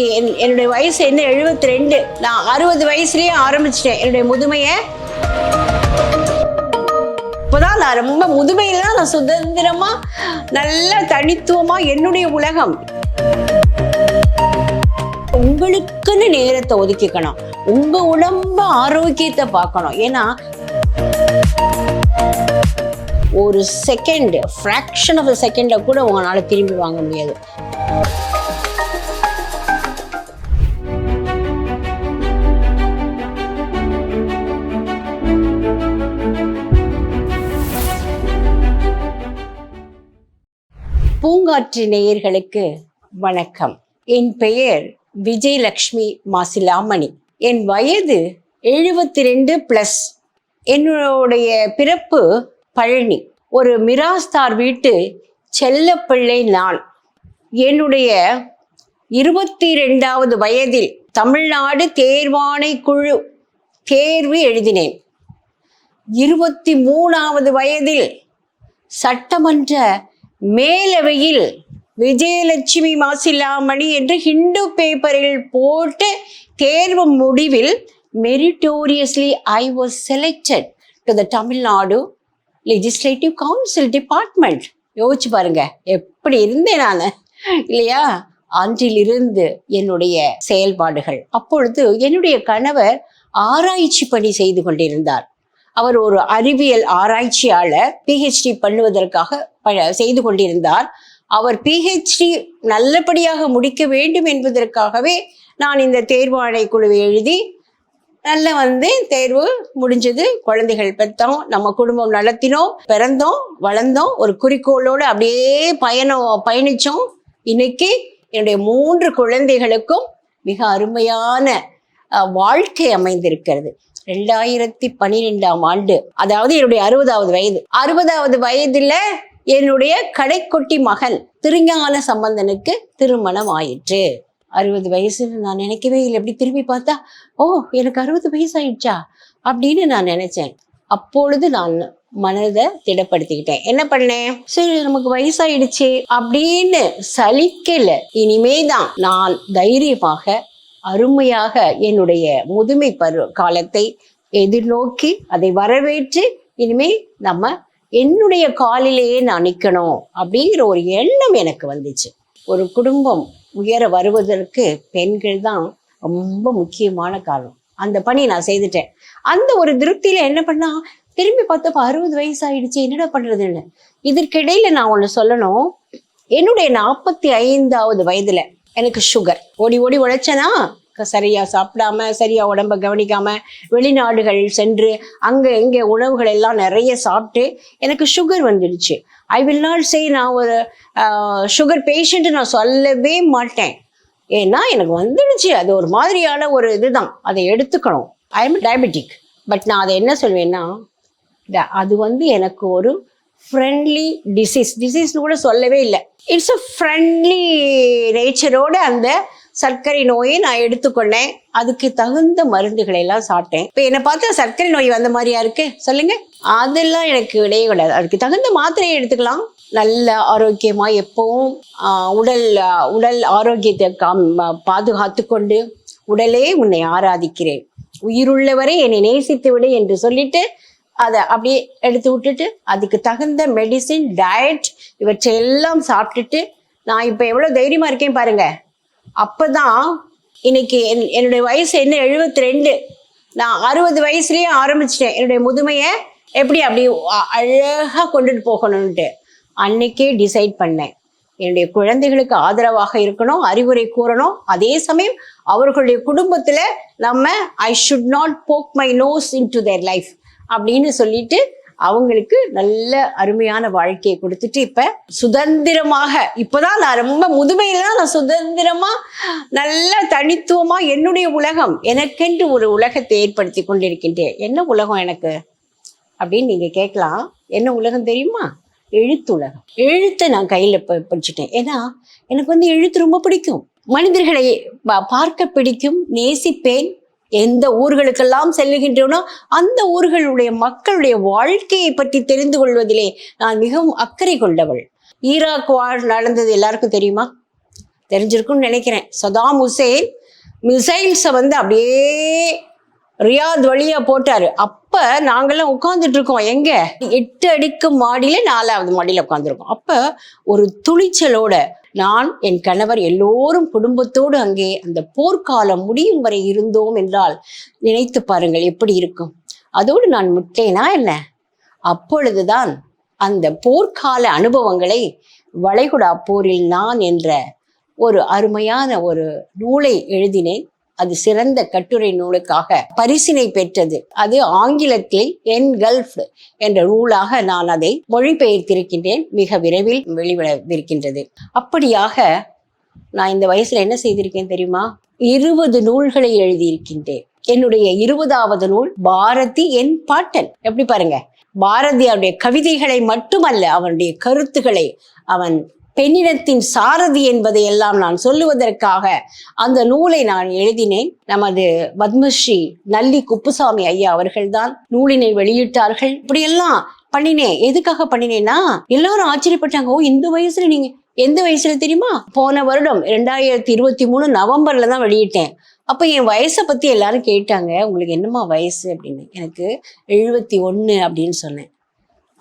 இன்னைக்கு என்- என்னுடைய வயசு என்ன எழுபத்தி ரெண்டு நான் அறுபது வயசுலயே ஆரம்பிச்சிட்டேன். என்னுடைய முதுமையை. இப்போதான் நான் ரொம்ப முதுமையில தான் நான் சுதந்திரமா நல்ல தனித்துவமா என்னுடைய உலகம். உங்களுக்குன்னு நேரத்தை ஒதுக்கிக்கணும். உங்க உடம்ப ஆரோக்கியத்தை பார்க்கணும். ஏன்னா ஒரு செகண்ட் ஃப்ராக்ஷன் ஆஃப் செகண்டை கூட உங்களால திரும்பி வாங்க முடியாது. பூங்காற்று நேயர்களுக்கு வணக்கம். என் பெயர் விஜயலக்ஷ்மி மாசிலாமணி. என் வயது எழுபத்தி ரெண்டு பிளஸ் என்னுடைய பிறப்பு பழனி. ஒரு மிராஸ்தார் வீட்டு செல்லப்பிள்ளை நான். என்னுடைய இருபத்தி ரெண்டாவது வயதில் தமிழ்நாடு தேர்வாணை குழு தேர்வு எழுதினேன். இருபத்தி மூணாவது வயதில் சட்டமன்ற மேலவையில் விஜயலட்சுமி மாசிலாமணி என்று ஹிந்து பேப்பரில் போட்டு தேர்வு முடிவில் meritoriously I was selected to the Tamil Nadu legislative council department யோசிச்சு பாருங்க எப்படி இருந்தேன் நான்? இல்லையா? அன்றிலிருந்து என்னுடைய செயல்பாடுகள். அப்பொழுது என்னுடைய கணவர் ஆராய்ச்சி பணி செய்து கொண்டிருந்தார். அவர் ஒரு அறிவியல் ஆராய்ச்சியாளர் பிஹெச்டி பண்ணுவதற்காக ப- செய்து கொண்டிருந்தார். அவர் பிஹெச்டி நல்லபடியாக முடிக்க வேண்டும் என்பதற்காகவே நான் இந்த தேர்வாணை குழுவை எழுதி நல்ல வந்து தேர்வு முடிஞ்சது. குழந்தைகள் பெற்றோம் நம்ம குடும்பம் நடத்தினோம் பிறந்தோம் வளர்ந்தோம். ஒரு குறிக்கோளோடு அப்படியே பயணம் பயணித்தோம் இன்னைக்கு என்னுடைய மூன்று குழந்தைகளுக்கும் மிக அருமையான வாழ்க்கை அமைந்திருக்கிறது. ரெண்டாயிரத்தி பன்னிரெண்டாம் ஆண்டு. அதாவது என்னுடைய அறுபதாவது வயது. அறுபதாவது வயதுல என்னுடைய கடைக்குட்டி மகன் திருஞான சம்பந்தனுக்கு திருமணம் ஆயிற்று. அறுபது வயசு நான் நினைக்கவே இல்லை. எப்படி திரும்பி பார்த்தா ஓ எனக்கு அறுபது வயசு ஆயிடுச்சா அப்படின்னு நான் நினைச்சேன். அப்பொழுது நான் மனதை திடப்படுத்திக்கிட்டேன். என்ன பண்ணேன் சரி நமக்கு வயசாயிடுச்சு. அப்படின்னு சலிக்கல. இனிமேதான் நான் தைரியமாக அருமையாக என்னுடைய முதுமை பரு காலத்தை எதிர்நோக்கி அதை வரவேற்று இனிமே நம்ம என்னுடைய காலிலேயே நான் நிற்கணும் அப்படிங்கிற ஒரு எண்ணம் எனக்கு வந்துச்சு. ஒரு குடும்பம் உயர வருவதற்கு பெண்கள் தான் ரொம்ப முக்கியமான காரணம். அந்த பணி நான் செய்துட்டேன். அந்த ஒரு திருப்தியில என்ன பண்ணா திரும்பி பார்த்தப்ப அறுபது வயசு ஆயிடுச்சு என்னடா பண்றதுன்னு. இதற்கிடையில நான் ஒன்று சொல்லணும். என்னுடைய நாற்பத்தி ஐந்தாவது வயதுல எனக்கு சுகர் ஓடி ஓடி உழைச்சேனா? சரியா சாப்பிடாம சரியா உடம்ப கவனிக்காம வெளிநாடுகள் சென்று அங்க இங்க உணவுகள் எல்லாம் நிறைய சாப்பிட்டு எனக்கு சுகர் வந்துடுச்சு. ஐ வில் நாட் சே நான் ஒரு சுகர் பேஷண்ட் நான் சொல்லவே மாட்டேன். ஏன்னா எனக்கு வந்துடுச்சு. அது ஒரு மாதிரியான ஒரு இதுதான். அதை எடுத்துக்கணும். ஐ எம் டயபெட்டிக் பட் நான் அதை என்ன சொல்வேன்னா ட- அது வந்து எனக்கு ஒரு ஃப்ரெண்ட்லி டிசீஸ் டிசீஸ்னு கூட சொல்லவே இல்லை. இட்ஸ் அ ஃப்ரெண்ட்லி நேச்சரோட அந்த சர்க்கரை நோயை நான் எடுத்துக்கொண்டேன். அதுக்கு தகுந்த மருந்துகளை எல்லாம் சாப்பிட்டேன். இப்போ என்னை பார்த்தா சர்க்கரை நோய் வந்த மாதிரியா இருக்கு? சொல்லுங்க. அதெல்லாம் எனக்கு விடைய கூடாது. அதுக்கு தகுந்த மாத்திரையை எடுத்துக்கலாம். நல்ல ஆரோக்கியமாக எப்பவும் உடல் உடல் ஆரோக்கியத்தை காம் பாதுகாத்து கொண்டு உடலே உன்னை ஆராதிக்கிறேன். உயிருள்ளவரை என்னை நேசித்து விடு என்று சொல்லிட்டு அதை அப்படியே எடுத்து விட்டுட்டு அதுக்கு தகுந்த மெடிசின் டயட் இவற்றையெல்லாம் சாப்பிட்டுட்டு நான் இப்போ எவ்வளோ தைரியமாக இருக்கேன் பாருங்க. அப்பதான் இன்னைக்கு என் என்னுடைய வயசு என்ன எழுபத்தி ரெண்டு நான் அறுபது வயசுலேயே ஆரம்பிச்சிட்டேன். என்னுடைய முதுமையை எப்படி அப்படி அழகாக கொண்டுட்டு போகணும்ட்டு அன்னைக்கே டிசைட் பண்ணேன். என்னுடைய குழந்தைகளுக்கு ஆதரவாக இருக்கணும் அறிவுரை கூறணும். அதே சமயம் அவர்களுடைய குடும்பத்தில் நம்ம I should not poke my nose into their life அப்படின்னு சொல்லிட்டு அவங்களுக்கு நல்ல அருமையான வாழ்க்கையை கொடுத்துட்டு இப்ப சுதந்திரமாக இப்பதான் நான் ரொம்ப முதுமையில தான் நான் சுதந்திரமா நல்ல தனித்துவமா என்னுடைய உலகம் எனக்கென்று ஒரு உலகத்தை ஏற்படுத்தி கொண்டிருக்கின்றேன். என்ன உலகம் எனக்கு? அப்படின்னு நீங்க கேட்கலாம். என்ன உலகம் தெரியுமா? எழுத்துலகம். எழுத்தை நான் கையில ப- ஏன்னா எனக்கு வந்து எழுத்து ரொம்ப பிடிக்கும். மனிதர்களை பார்க்க பிடிக்கும் நேசிப்பேன். எந்த ஊர்களுக்கெல்லாம் செல்லுகின்றனோ அந்த ஊர்களுடைய மக்களுடைய வாழ்க்கையை பற்றி தெரிந்து கொள்வதிலே நான் மிகவும் அக்கறை கொண்டவள். ஈராக் வாழ் நடந்தது எல்லாருக்கும் தெரியுமா? தெரிஞ்சிருக்கும்னு நினைக்கிறேன். சதாம் ஹுசேன் மிசைல்ஸை வந்து அப்படியே ரியாத் வழியா போட்டாரு. அப்ப நாங்கெல்லாம் உட்கார்ந்துட்டு இருக்கோம். எங்க? எட்டு அடிக்கு மாடியில நாலாவது மாடியில உட்காந்துருக்கோம் அப்ப ஒரு துணிச்சலோட நான் என் கணவர் எல்லோரும் குடும்பத்தோடு அங்கே அந்த போர்க்காலம் முடியும் வரை இருந்தோம் என்றால் நினைத்து பாருங்கள் எப்படி இருக்கும். அதோடு நான் முட்டேனா என்ன? அப்பொழுதுதான் அந்த போர்க்கால அனுபவங்களை வளைகுடா போரில் நான் என்ற ஒரு அருமையான ஒரு நூலை எழுதினேன். அது சிறந்த கட்டுரை நூலுக்காக பரிசினை பெற்றது. அது ஆங்கிலத்தில் என் கல்ஃப் என்ற நூலாக நான் அதை மொழிபெயர்த்திருக்கின்றேன். மிக விரைவில் வெளிவிடவிருக்கின்றது அப்படியாக நான் இந்த வயசுல என்ன செய்திருக்கேன் தெரியுமா? இருபது நூல்களை எழுதியிருக்கின்றேன். என்னுடைய இருபதாவது நூல் பாரதி என் பாட்டன். எப்படி பாருங்க? பாரதியாருடைய கவிதைகளை மட்டுமல்ல அவனுடைய கருத்துக்களை அவன் பெண்ணினத்தின் சாரதி என்பதை எல்லாம் நான் சொல்லுவதற்காக அந்த நூலை நான் எழுதினேன். நமது பத்மஸ்ரீ நல்லி குப்புசாமி ஐயா அவர்கள்தான் நூலினை வெளியிட்டார்கள். இப்படியெல்லாம் பண்ணினேன் எதுக்காக பண்ணினேன்னா எல்லாரும் ஆச்சரியப்பட்டாங்க ஓ இந்த வயசுல நீங்க எந்த வயசுல தெரியுமா? போன வருடம் ரெண்டாயிரத்தி இருபத்தி மூணு நவம்பர்ல தான் வெளியிட்டேன். அப்ப என் வயசை பத்தி எல்லாரும் கேட்டாங்க உங்களுக்கு என்னம்மா வயசு? அப்படின்னு. எனக்கு எழுபத்தி ஒன்று அப்படின்னு சொன்னேன்.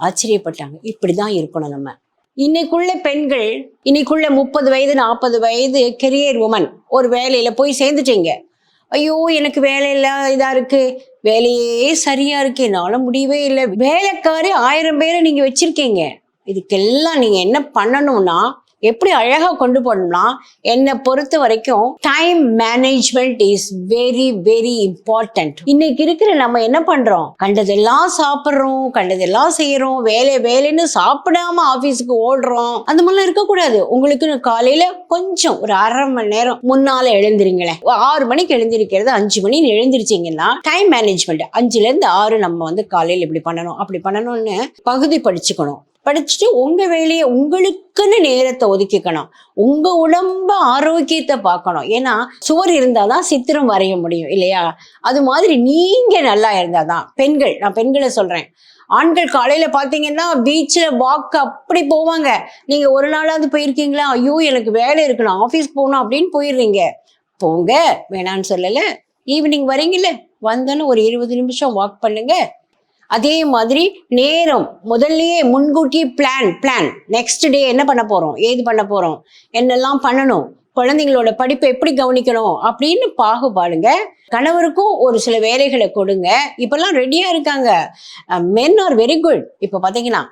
ஆச்சரியப்பட்டாங்க. இப்படிதான் இருக்கணும் நம்ம. இன்னைக்குள்ள பெண்கள் இன்னைக்குள்ள முப்பது வயது நாற்பது வயது கெரியர் உமன் ஒரு வேலையில போய் சேர்ந்துட்டீங்க. ஐயோ எனக்கு வேலையில இதா இருக்கு. வேலையே சரியா இருக்கு என்னால முடியவே இல்லை. வேலைக்காரி ஆயிரம் பேரை நீங்க வச்சிருக்கீங்க. இதுக்கெல்லாம் நீங்க என்ன பண்ணணும்னா எப்படி அழகா கொண்டு போகணும்னா என்னை பொறுத்த வரைக்கும் time management is very very important இன்னைக்கு இருக்கிற நம்ம என்ன பண்றோம்? கண்டதெல்லாம் சாப்பிட்றோம் கண்டதெல்லாம் செய்யறோம் வேலை வேலைன்னு சாப்பிடாம ஆபீஸுக்கு ஓடுறோம். அந்த மாதிரிலாம் இருக்கக்கூடாது. உங்களுக்கு காலையில கொஞ்சம் ஒரு அரை மணி நேரம் முன்னால எழுந்திருங்களேன். ஆறு மணிக்கு எழுந்திருக்கிறது அஞ்சு மணி எழுந்திருச்சீங்கன்னா டைம் மேனேஜ்மெண்ட் அஞ்சுல இருந்து ஆறு நம்ம வந்து காலையில இப்படி பண்ணணும் அப்படி பண்ணணும்னு பகுதி படிச்சுக்கணும். படிச்சுட்டு உங்க வேலையை உங்களுக்குன்னு நேரத்தை ஒதுக்கிக்கணும். உங்க உடம்ப ஆரோக்கியத்தை பார்க்கணும். ஏன்னா சுவர் இருந்தாதான் சித்திரம் வரைய முடியும் இல்லையா? அது மாதிரி நீங்க நல்லா இருந்தாதான். பெண்கள் நான் பெண்களை சொல்றேன். ஆண்கள் காலையில பாத்தீங்கன்னா பீச்சில் வாக் அப்படி போவாங்க. நீங்க ஒரு நாளாவது போயிருக்கீங்களா? ஐயோ எனக்கு வேலை இருக்கணும் ஆஃபீஸ் போகணும் அப்படின்னு போயிடுறீங்க. போங்க. வேணான்னு சொல்லல. ஈவினிங் வரீங்கல்ல வந்தோன்னு ஒரு இருபது நிமிஷம் வாக் பண்ணுங்க. அதே மாதிரி நேரம் முதல்லயே முன்கூட்டி பிளான் பிளான் நெக்ஸ்ட் டே என்ன பண்ண போறோம்? ஏது பண்ண போறோம்? என்னெல்லாம் பண்ணணும்? குழந்தைங்களோட படிப்பை எப்படி கவனிக்கணும்? அப்படின்னு பாகுபாடுங்க. கணவருக்கும் ஒரு சில வேலைகளை கொடுங்க. இப்பெல்லாம் ரெடியா இருக்காங்க. மென் ஆர் வெரி குட் இப்போ பார்த்தீங்கன்னா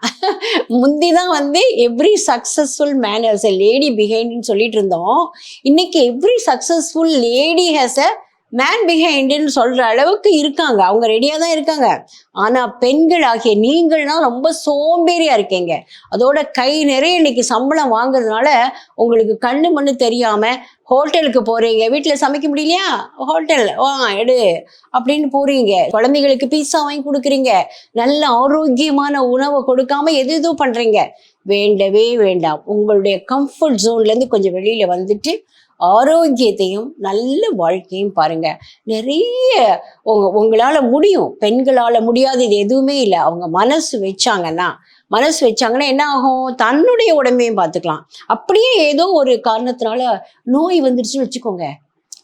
முந்தி தான் வந்து every successful man has a lady பிஹைண்ட்னு சொல்லிட்டு இருந்தோம். இன்னைக்கு every successful lady has a man பிஹைண்டுன்னு சொல்ற அளவுக்கு இருக்காங்க. அவங்க ரெடியா தான் இருக்காங்க. ஆனா பெண்கள் ஆகிய நீங்கள்னா ரொம்ப சோம்பேறியா இருக்கீங்க. அதோட கை நிறைய இன்னைக்கு சம்பளம் வாங்குறதுனால உங்களுக்கு கண்ணு மண்ணு தெரியாம ஹோட்டலுக்கு போறீங்க. வீட்டுல சமைக்க முடியலையா? ஹோட்டல். வா எடு அப்படின்னு போறீங்க. குழந்தைகளுக்கு பீஸா வாங்கி கொடுக்குறீங்க. நல்ல ஆரோக்கியமான உணவை கொடுக்காம எது எதோ பண்றீங்க. வேண்டவே வேண்டாம். உங்களுடைய கம்ஃபர்ட் ஜோன்ல இருந்து கொஞ்சம் வெளியில வந்துட்டு ஆரோக்கியத்தையும் நல்ல வாழ்க்கையும் பாருங்க. நிறைய உங்க உங்களால முடியும். பெண்களால முடியாதது எதுவுமே இல்லை. அவங்க மனசு வச்சாங்கன்னா மனசு வச்சாங்கன்னா என்ன ஆகும்? தன்னுடைய உடம்பையும் பார்த்துக்கலாம். அப்படியே ஏதோ ஒரு காரணத்தினால நோய் வந்துருச்சுன்னு வச்சுக்கோங்க.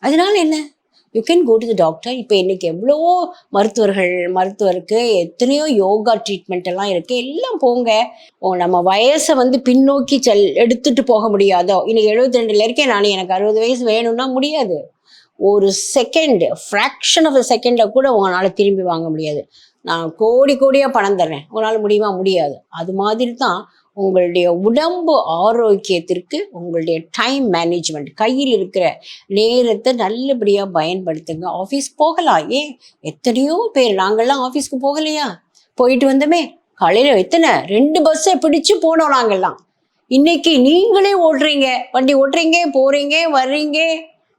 அதனால என்ன? You can go to the doctor இப்போ இன்றைக்கி எவ்வளவோ மருத்துவர்கள் மருத்துவருக்கு எத்தனையோ யோகா ட்ரீட்மெண்ட் எல்லாம் இருக்குது எல்லாம் போங்க. ஓ நம்ம வயசை வந்து பின்னோக்கி செல் எடுத்துட்டு போக முடியாதோ? இன்னைக்கு எழுபத்தி ரெண்டில் இருக்கேன் நான். எனக்கு அறுபது வயசு வேணும்னா முடியாது. ஒரு செகண்ட் ஃப்ராக்ஷன் ஆஃப் அ செகண்டில் கூட உங்களால் திரும்பி வாங்க முடியாது. நான் கோடி கோடியாக பணம் தர்றேன். உங்களால் முடியுமா? முடியாது. அது மாதிரி தான் உங்களுடைய உடம்பு ஆரோக்கியத்திற்கு உங்களுடைய டைம் மேனேஜ்மெண்ட் கையில் இருக்கிற நேரத்தை நல்லபடியாக பயன்படுத்துங்க. ஆஃபீஸ் போகலாம் ஏன் எத்தனையோ பேர் நாங்கள்லாம் ஆஃபீஸ்க்கு போகலையா? போயிட்டு வந்தோமே காலையில் எத்தனை? ரெண்டு பஸ்ஸை பிடிச்சு போனோம் நாங்கள்லாம். இன்னைக்கு நீங்களே ஓடுறீங்க. வண்டி ஓட்டுறீங்க போறீங்க வர்றீங்க.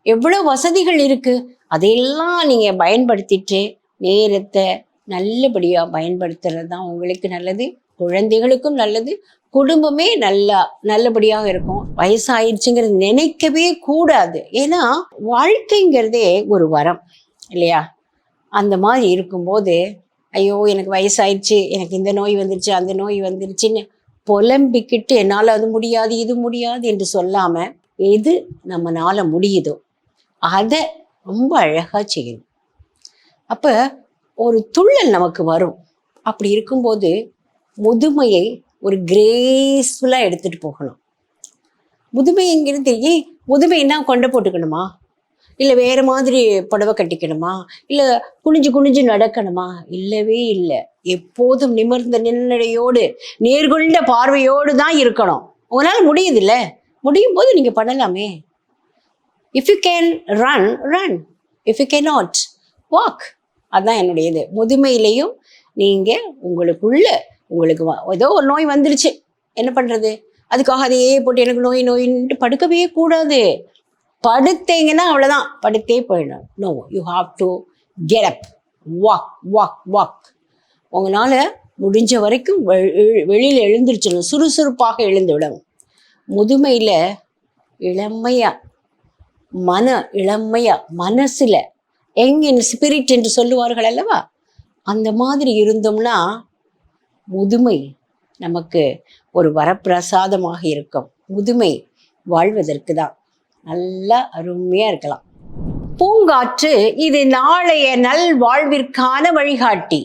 எவ்வளோ வசதிகள் இருக்கு? அதையெல்லாம் நீங்க பயன்படுத்திட்டு நேரத்தை நல்லபடியாக பயன்படுத்துறது தான் உங்களுக்கு நல்லது. குழந்தைகளுக்கும் நல்லது. குடும்பமே நல்லா நல்லபடியாக இருக்கும். வயசாயிடுச்சுங்கிறது நினைக்கவே கூடாது. ஏன்னா வாழ்க்கைங்கிறதே ஒரு வரம் இல்லையா? அந்த மாதிரி இருக்கும்போது ஐயோ எனக்கு வயசாயிடுச்சு எனக்கு இந்த நோய் வந்துருச்சு அந்த நோய் வந்துருச்சுன்னு புலம்பிக்கிட்டு என்னால் அது முடியாது இது முடியாது என்று சொல்லாமல் எது நம்மளால் முடியுதோ அதை ரொம்ப அழகாக செய்யணும். அப்போ ஒரு துள்ளல் நமக்கு வரும். அப்படி இருக்கும்போது முதுமையை ஒரு கிரேஸ்ஃபுல்லாக எடுத்துகிட்டு போகணும். முதுமைங்கிறது தெரியும். முதுமைன்னா கொண்டை போட்டுக்கணுமா? இல்லை வேறு மாதிரி புடவை கட்டிக்கணுமா? இல்லை குனிஞ்சு குனிஞ்சு நடக்கணுமா? இல்லவே இல்லை. எப்போதும் நிமிர்ந்த நின்னடையோடு நேர்கொண்ட பார்வையோடு தான் இருக்கணும். உங்களால் முடியுதுல்ல? முடியும் போது நீங்கள் பண்ணலாமே. If you can run run if you can not walk அதுதான் என்னுடைய இது முதுமையிலையும் நீங்கள் உங்களுக்குள்ள உங்களுக்கு ஏதோ ஒரு நோய் வந்துருச்சு. என்ன பண்ணுறது அதுக்காக அதையே போட்டு எனக்கு நோய் நோயின்ட்டு படுக்கவே கூடாது. படுத்தீங்கன்னா அவ்வளோதான் படுத்தே போயிடும் no you have to get up walk walk walk உங்களால் முடிஞ்ச வரைக்கும் வெளியில் எழுந்திருச்சிடணும். சுறுசுறுப்பாக எழுந்து விடணும். முதுமையில் இளமையாக மன இளமையாக மனசில் எங் இன் ஸ்பிரிட் என்று சொல்லுவார்கள் அல்லவா? அந்த மாதிரி இருந்தோம்னா முதுமை நமக்கு ஒரு வரப்பிரசாதமாக இருக்கும். முதுமை வாழ்வதற்கு தான் நல்லா அருமையா இருக்கலாம். பூங்காற்று இது நாளைய நல் வாழ்விற்கான வழிகாட்டி.